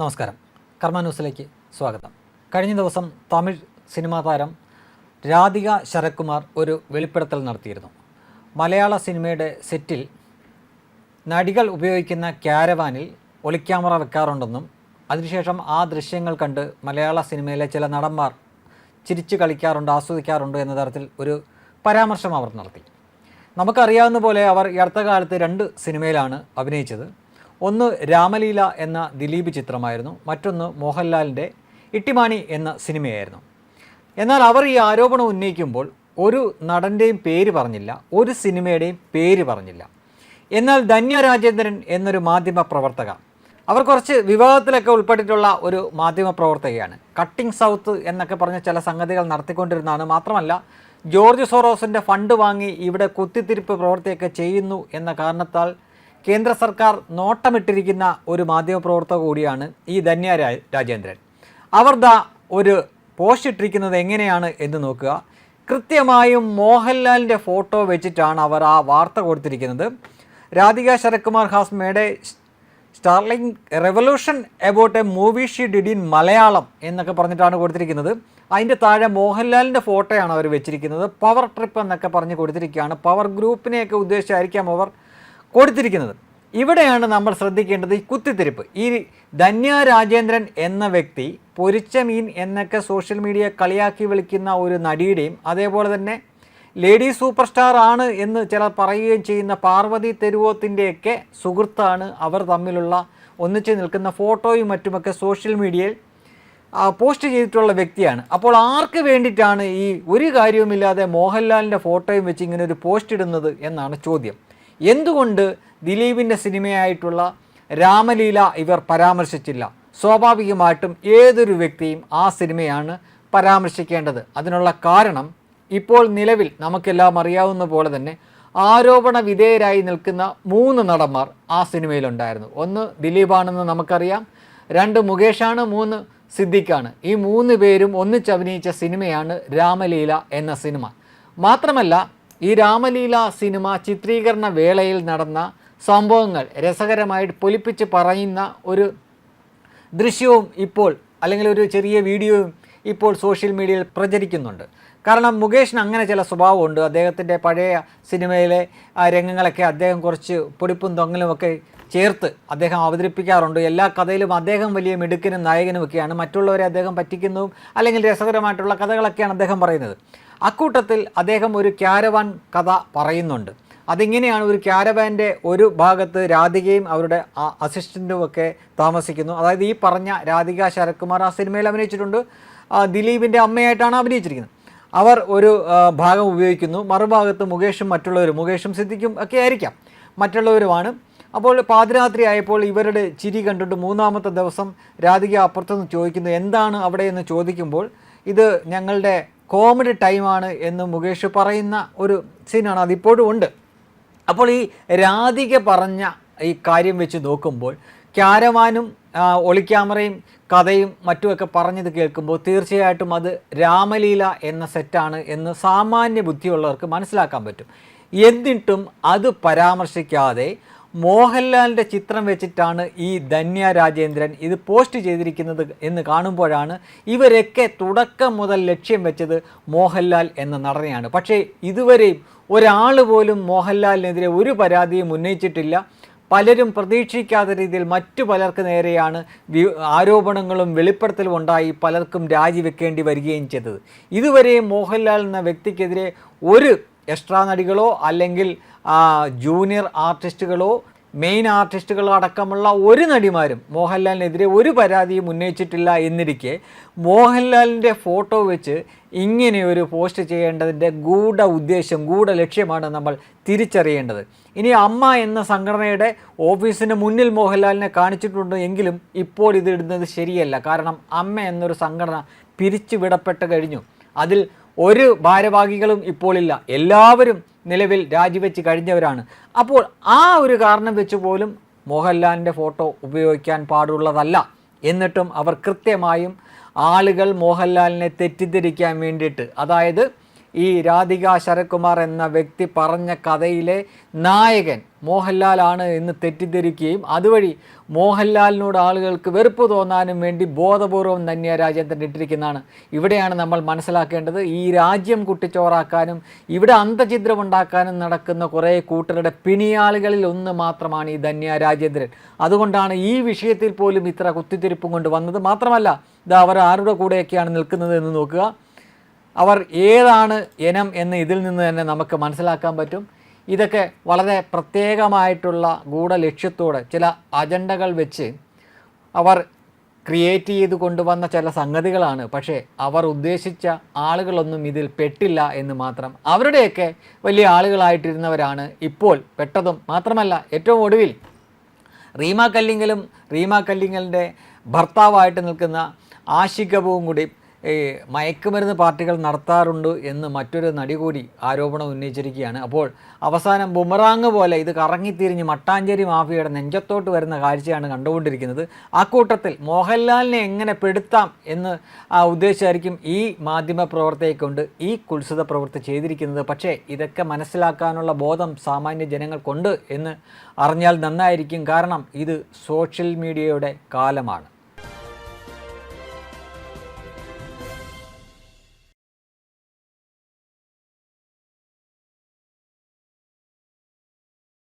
നമസ്കാരം. കർമ്മ ന്യൂസിലേക്ക് സ്വാഗതം. കഴിഞ്ഞ ദിവസം തമിഴ് സിനിമാ താരം രാധിക ശരത്കുമാർ ഒരു വെളിപ്പെടുത്തൽ നടത്തിയിരുന്നു. മലയാള സിനിമയുടെ സെറ്റിൽ നടികൾ ഉപയോഗിക്കുന്ന ക്യാരവാനിൽ ഒളിക്യാമറ വെക്കാറുണ്ടെന്നും അതിനുശേഷം ആ ദൃശ്യങ്ങൾ കണ്ട് മലയാള സിനിമയിലെ ചില നടന്മാർ ചിരിച്ചു കളിക്കാറുണ്ട് ആസ്വദിക്കാറുണ്ട് എന്ന തരത്തിൽ ഒരു പരാമർശം അവർ നടത്തി. നമുക്കറിയാവുന്ന പോലെ അവർ ഈ അടുത്ത കാലത്ത് രണ്ട് സിനിമയിലാണ് അഭിനയിച്ചത്. ഒന്ന് രാമലീല എന്ന ദിലീപ് ചിത്രമായിരുന്നു മറ്റൊന്ന് മോഹൻലാലിന്റെ ഇട്ടിമാണി എന്ന സിനിമയായിരുന്നു. എന്നാൽ അവർ ഈ ആരോപണം ഉന്നയിക്കുമ്പോൾ ഒരു നടന്റെയും പേര് പറഞ്ഞില്ല ഒരു സിനിമയുടെയും പേര് പറഞ്ഞില്ല. എന്നാൽ ധന്യ രാജേന്ദ്രൻ എന്നൊരു മാധ്യമ പ്രവർത്തക അവർ കുറച്ച് വിവാദത്തിലൊക്കെ ഉൾപ്പെട്ടിട്ടുള്ള ഒരു മാധ്യമ പ്രവർത്തകയാണ്. കട്ടിംഗ് സൗത്ത് എന്നൊക്കെ പറഞ്ഞ ചില സംഗതികൾ നടത്തിക്കൊണ്ടിരുന്നതാണ് മാത്രമല്ല ജോർജ് സോറോസിന്റെ ഫണ്ട് വാങ്ങി ഇവിടെ കുത്തിത്തിരിപ്പ് പ്രവർത്തിയൊക്കെ ചെയ്യുന്നു എന്ന കാരണത്താൽ കേന്ദ്ര സർക്കാർ നോട്ടമിട്ടിരിക്കുന്ന ഒരു മാധ്യമപ്രവർത്തക കൂടിയാണ് ഈ ധന്യ രാജേന്ദ്രൻ. അവർ ദാ ഒരു പോസ്റ്റ് ഇട്ടിരിക്കുന്നത് എങ്ങനെയാണ് എന്ന് നോക്കുക. കൃത്യമായും മോഹൻലാലിന്റെ ഫോട്ടോ വെച്ചിട്ടാണ് അവർ ആ വാർത്ത കൊടുത്തിരിക്കുന്നത്. Radhika Sarathkumar ഹാസ്മയുടെ startling revelation about a movie she did in Malayalam എന്നൊക്കെ പറഞ്ഞിട്ടാണ് കൊടുത്തിരിക്കുന്നത്. അതിന്റെ താഴെ മോഹൻലാലിന്റെ ഫോട്ടോയാണ് അവർ വെച്ചിരിക്കുന്നത്. പവർ ട്രിപ്പ് എന്നൊക്കെ പറഞ്ഞ് കൊടുത്തിരിക്കുകയാണ്. പവർ ഗ്രൂപ്പിനെയൊക്കെ ഉദ്ദേശിച്ചായിരിക്കാം അവർ കൊടുത്തിരിക്കുന്നത്. ഇവിടെയാണ് നമ്മൾ ശ്രദ്ധിക്കേണ്ടത് ഈ കുത്തിത്തിരിപ്പ്. ഈ ധന്യ രാജേന്ദ്രൻ എന്ന വ്യക്തി പൊരിച്ച മീൻ എന്നൊക്കെ സോഷ്യൽ മീഡിയ കളിയാക്കി വിളിക്കുന്ന ഒരു നടിയുടെയും അതേപോലെ തന്നെ ലേഡി സൂപ്പർ സ്റ്റാർ ആണ് എന്ന് ചിലർ പറയുകയും ചെയ്യുന്ന പാർവതി തെരുവോത്തിന്റെയൊക്കെ സുഹൃത്താണ് അവർ തമ്മിലുള്ള ഒന്നിച്ച് നിൽക്കുന്ന ഫോട്ടോയും മറ്റുമൊക്കെ സോഷ്യൽ മീഡിയയിൽ പോസ്റ്റ് ചെയ്തിട്ടുള്ള വ്യക്തിയാണ്. അപ്പോൾ ആർക്ക് വേണ്ടിയിട്ടാണ് ഈ ഒരു കാര്യവുമില്ലാതെ മോഹൻലാലിന്റെ ഫോട്ടോയും വെച്ച് ഇങ്ങനെ ഒരു പോസ്റ്റ് ഇടുന്നത് എന്നാണ് ചോദ്യം. എന്തുകൊണ്ട് ദിലീപിന്റെ സിനിമയായിട്ടുള്ള രാമലീല ഇവർ പരാമർശിച്ചില്ല? സ്വാഭാവികമായിട്ടും ഏതൊരു വ്യക്തിയും ആ സിനിമയാണ് പരാമർശിക്കേണ്ടത്. അതിനുള്ള കാരണം ഇപ്പോൾ നിലവിൽ നമുക്കെല്ലാം അറിയാവുന്ന പോലെ തന്നെ ആരോപണ വിധേയരായി നിൽക്കുന്ന മൂന്ന് നടന്മാർ ആ സിനിമയിലുണ്ടായിരുന്നു. ഒന്ന് ദിലീപാണെന്ന് നമുക്കറിയാം രണ്ട് മുകേഷാണ് മൂന്ന് സിദ്ദിഖാണ്. ഈ മൂന്ന് പേരും ഒന്നിച്ച് അഭിനയിച്ച സിനിമയാണ് രാമലീല എന്ന സിനിമ. മാത്രമല്ല ഈ രാമലീല സിനിമ ചിത്രീകരണ വേളയിൽ നടന്ന സംഭവങ്ങൾ രസകരമായിട്ട് പൊലിപ്പിച്ച് പറയുന്ന ഒരു ദൃശ്യവും ഇപ്പോൾ അല്ലെങ്കിൽ ഒരു ചെറിയ വീഡിയോയും ഇപ്പോൾ സോഷ്യൽ മീഡിയയിൽ പ്രചരിക്കുന്നുണ്ട്. കാരണം മുകേഷിന് അങ്ങനെ ചില സ്വഭാവമുണ്ട്. അദ്ദേഹത്തിന്റെ പഴയ സിനിമയിലെ രംഗങ്ങളൊക്കെ അദ്ദേഹം കുറച്ച് പൊടിപ്പും തൊങ്ങലുമൊക്കെ ചേർത്ത് അദ്ദേഹം അവതരിപ്പിക്കാറുണ്ട്. എല്ലാ കഥയിലും അദ്ദേഹം വലിയ മിടുക്കനും നായകനുമൊക്കെയാണ്. മറ്റുള്ളവരെ അദ്ദേഹം പറ്റിക്കുന്നതും അല്ലെങ്കിൽ രസകരമായിട്ടുള്ള കഥകളൊക്കെയാണ് അദ്ദേഹം പറയുന്നത്. അക്കൂട്ടത്തിൽ അദ്ദേഹം ഒരു ക്യാരവാൻ കഥ പറയുന്നുണ്ട്. അതിങ്ങനെയാണ് ഒരു ക്യാരവാന്റെ ഒരു ഭാഗത്ത് രാധികയും അവരുടെ അസിസ്റ്റന്റും ഒക്കെ താമസിക്കുന്നു. അതായത് ഈ പറഞ്ഞ രാധിക ശരത്കുമാർ ആ സിനിമയിൽ അഭിനയിച്ചിട്ടുണ്ട്. ദിലീപിന്റെ അമ്മയായിട്ടാണ് അഭിനയിച്ചിരിക്കുന്നത്. അവർ ഒരു ഭാഗം ഉപയോഗിക്കുന്നു. മറുഭാഗത്ത് മുകേഷും മറ്റുള്ളവരും മുകേഷും സിദ്ദിഖും ഒക്കെ ആയിരിക്കാം. മറ്റുള്ളവരുമാണ്. അപ്പോൾ പാതിരാത്രി ആയപ്പോൾ ഇവരുടെ ചിരി കണ്ടിട്ട് മൂന്നാമത്തെ ദിവസം രാധിക അപ്പുറത്തുനിന്ന് ചോദിക്കുന്നു എന്താണ് അവിടെ? എന്ന് ചോദിക്കുമ്പോൾ ഇത് ഞങ്ങളുടെ കോമഡി ടൈമാണ് എന്ന് മുകേഷ് പറയുന്ന ഒരു സീനാണ്. അതിപ്പോഴും ഉണ്ട്. അപ്പോൾ ഈ രാധിക പറഞ്ഞ ഈ കാര്യം വെച്ച് നോക്കുമ്പോൾ ക്യാരവാനും ഒളിക്യാമറയും കഥയും മറ്റുമൊക്കെ പറഞ്ഞത് കേൾക്കുമ്പോൾ തീർച്ചയായിട്ടും അത് രാമലീല എന്ന സെറ്റാണ് എന്ന് സാമാന്യ ബുദ്ധിയുള്ളവർക്ക് മനസ്സിലാക്കാൻ പറ്റും. എന്നിട്ടും അത് പരാമർശിക്കാതെ മോഹൻലാലിന്റെ ചിത്രം വെച്ചിട്ടാണ് ഈ ധന്യ രാജേന്ദ്രൻ ഇത് പോസ്റ്റ് ചെയ്തിരിക്കുന്നത് എന്ന് കാണുമ്പോഴാണ് ഇവരൊക്കെ തുടക്കം മുതൽ ലക്ഷ്യം വെച്ചത് മോഹൻലാൽ എന്ന നടനെയാണ്. പക്ഷേ ഇതുവരെയും ഒരാൾ പോലും മോഹൻലാലിനെതിരെ ഒരു പരാതിയും ഉന്നയിച്ചിട്ടില്ല. പലരും പ്രതീക്ഷിക്കാത്ത രീതിയിൽ മറ്റു പലർക്ക് നേരെയാണ് ആരോപണങ്ങളും വെളിപ്പെടുത്തലും ഉണ്ടായി പലർക്കും രാജിവെക്കേണ്ടി വരികയും ചെയ്തത്. ഇതുവരെയും മോഹൻലാൽ എന്ന വ്യക്തിക്കെതിരെ ഒരു എക്സ്ട്രാ നടികളോ അല്ലെങ്കിൽ ജൂനിയർ ആർട്ടിസ്റ്റുകളോ മെയിൻ ആർട്ടിസ്റ്റുകളോ അടക്കമുള്ള ഒരു നടിമാരും മോഹൻലാലിനെതിരെ ഒരു പരാതിയും ഉന്നയിച്ചിട്ടില്ല എന്നിരിക്കെ മോഹൻലാലിന്റെ ഫോട്ടോ വെച്ച് ഇങ്ങനെ ഒരു പോസ്റ്റ് ചെയ്യേണ്ടതിന്റെ ഗൂഢ ഉദ്ദേശം ഗൂഢ ലക്ഷ്യമാണ് നമ്മൾ തിരിച്ചറിയേണ്ടത്. ഇനി അമ്മ എന്ന സംഘടനയുടെ ഓഫീസിന് മുന്നിൽ മോഹൻലാലിനെ കാണിച്ചിട്ടുണ്ട് എങ്കിലും ഇപ്പോൾ ഇത് ഇടുന്നത് ശരിയല്ല. കാരണം അമ്മ എന്നൊരു സംഘടന പിരിച്ചുവിടപ്പെട്ട് കഴിഞ്ഞു. അതിൽ ഒരു ഭാരവാഹികളും ഇപ്പോൾ ഇല്ല എല്ലാവരും നിലവിൽ രാജിവെച്ച് കഴിഞ്ഞവരാണ്. അപ്പോൾ ആ ഒരു കാരണം വെച്ച് പോലും മോഹൻലാലിന്റെ ഫോട്ടോ ഉപയോഗിക്കാൻ പാടുള്ളതല്ല. എന്നിട്ടും അവർ കൃത്യമായും ആളുകൾ മോഹൻലാലിനെ തെറ്റിദ്ധരിക്കാൻ വേണ്ടിയിട്ട് അതായത് ഈ രാധിക ശരത്കുമാർ എന്ന വ്യക്തി പറഞ്ഞ കഥയിലെ നായകൻ മോഹൻലാലാണ് എന്ന് തെറ്റിദ്ധരിക്കുകയും അതുവഴി മോഹൻലാലിനോട് ആളുകൾക്ക് വെറുപ്പ് തോന്നാനും വേണ്ടി ബോധപൂർവം തന്നെ രാജേന്ദ്രൻ ഇട്ടിരിക്കുന്നതാണ്. ഇവിടെയാണ് നമ്മൾ മനസ്സിലാക്കേണ്ടത് ഈ രാജ്യം കുട്ടിച്ചോറാക്കാനും ഇവിടെ അന്തചിത്രം ഉണ്ടാക്കാനും നടക്കുന്ന കുറേ കൂട്ടരുടെ പിണിയാളുകളിൽ ഒന്ന് മാത്രമാണ് ഈ ധന്യ രാജേന്ദ്രൻ. അതുകൊണ്ടാണ് ഈ വിഷയത്തിൽ പോലും ഇത്ര കുത്തിത്തിരിപ്പും കൊണ്ട് വന്നത്. മാത്രമല്ല ഇത് അവർ ആരുടെ കൂടെയൊക്കെയാണ് നിൽക്കുന്നത് എന്ന് നോക്കുക. അവർ ഏതാണ് ഇനം എന്ന് ഇതിൽ നിന്ന് തന്നെ നമുക്ക് മനസ്സിലാക്കാൻ പറ്റും. ഇതൊക്കെ വളരെ പ്രത്യേകമായിട്ടുള്ള ഗൂഢലക്ഷ്യത്തോടെ ചില അജണ്ടകൾ വെച്ച് അവർ ക്രിയേറ്റ് ചെയ്ത് കൊണ്ടുവന്ന ചില സംഗതികളാണ്. പക്ഷേ അവർ ഉദ്ദേശിച്ച ആളുകളൊന്നും ഇതിൽ പെട്ടില്ല എന്ന് മാത്രം. അവരുടെയൊക്കെ വലിയ ആളുകളായിട്ടിരുന്നവരാണ് ഇപ്പോൾ പെട്ടതും മാത്രമല്ല ഏറ്റവും ഒടുവിൽ റീമ കല്ലിങ്കലും റീമ കല്ലിങ്കലിന്റെ ഭർത്താവായിട്ട് നിൽക്കുന്ന ആഷികവും കൂടി ഈ മയക്കുമരുന്ന് പാർട്ടികൾ നടത്താറുണ്ട് എന്ന് മറ്റൊരു നടി കൂടി ആരോപണം ഉന്നയിച്ചിരിക്കുകയാണ്. അപ്പോൾ അവസാനം ബുമറാങ് പോലെ ഇത് കറങ്ങിത്തിരിഞ്ഞ് മട്ടാഞ്ചേരി മാഫിയയുടെ നെഞ്ചത്തോട്ട് വരുന്ന കാഴ്ചയാണ് കണ്ടുകൊണ്ടിരിക്കുന്നത്. ആ കൂട്ടത്തിൽ മോഹൻലാലിനെ എങ്ങനെ പെടുത്താം എന്ന് ആ ഉദ്ദേശിച്ചായിരിക്കും ഈ മാധ്യമ പ്രവർത്തകയെക്കൊണ്ട് ഈ കുത്സിത പ്രവൃത്തി ചെയ്തിരിക്കുന്നത്. പക്ഷേ ഇതൊക്കെ മനസ്സിലാക്കാനുള്ള ബോധം സാമാന്യ ജനങ്ങൾക്കുണ്ട് എന്ന് അറിഞ്ഞാൽ നന്നായിരിക്കും. കാരണം ഇത് സോഷ്യൽ മീഡിയയുടെ കാലമാണ്.